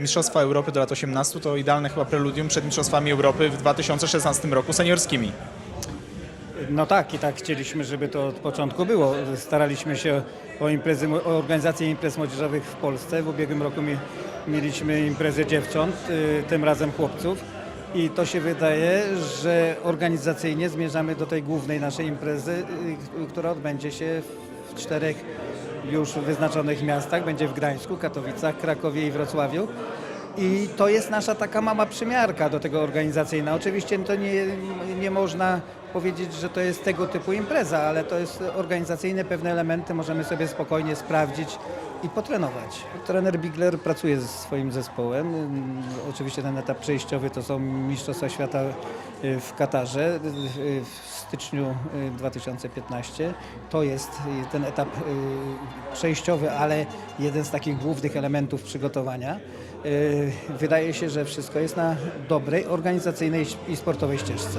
Mistrzostwa Europy do lat 18 to idealne chyba preludium przed Mistrzostwami Europy w 2016 roku seniorskimi. No tak, i tak chcieliśmy, żeby to od początku było. Staraliśmy się o, imprezy, o organizację imprez młodzieżowych w Polsce. W ubiegłym roku mi, mieliśmy imprezę dziewcząt, y, tym razem chłopców. I to się wydaje, że organizacyjnie zmierzamy do tej głównej naszej imprezy, y, która odbędzie się w czterech już wyznaczonych miastach. Będzie w Gdańsku, Katowicach, Krakowie i Wrocławiu. I to jest nasza taka mała przymiarka do tego organizacyjna. Oczywiście to nie, nie można powiedzieć, że to jest tego typu impreza, ale to jest organizacyjne pewne elementy możemy sobie spokojnie sprawdzić i potrenować. Trener Bigler pracuje ze swoim zespołem. Oczywiście ten etap przejściowy to są Mistrzostwa Świata y, w Katarze y, w styczniu y, 2015. To jest y, ten etap y, przejściowy, ale jeden z takich głównych elementów przygotowania. Y, Wydaje się, że wszystko jest na dobrej organizacyjnej i sportowej ścieżce.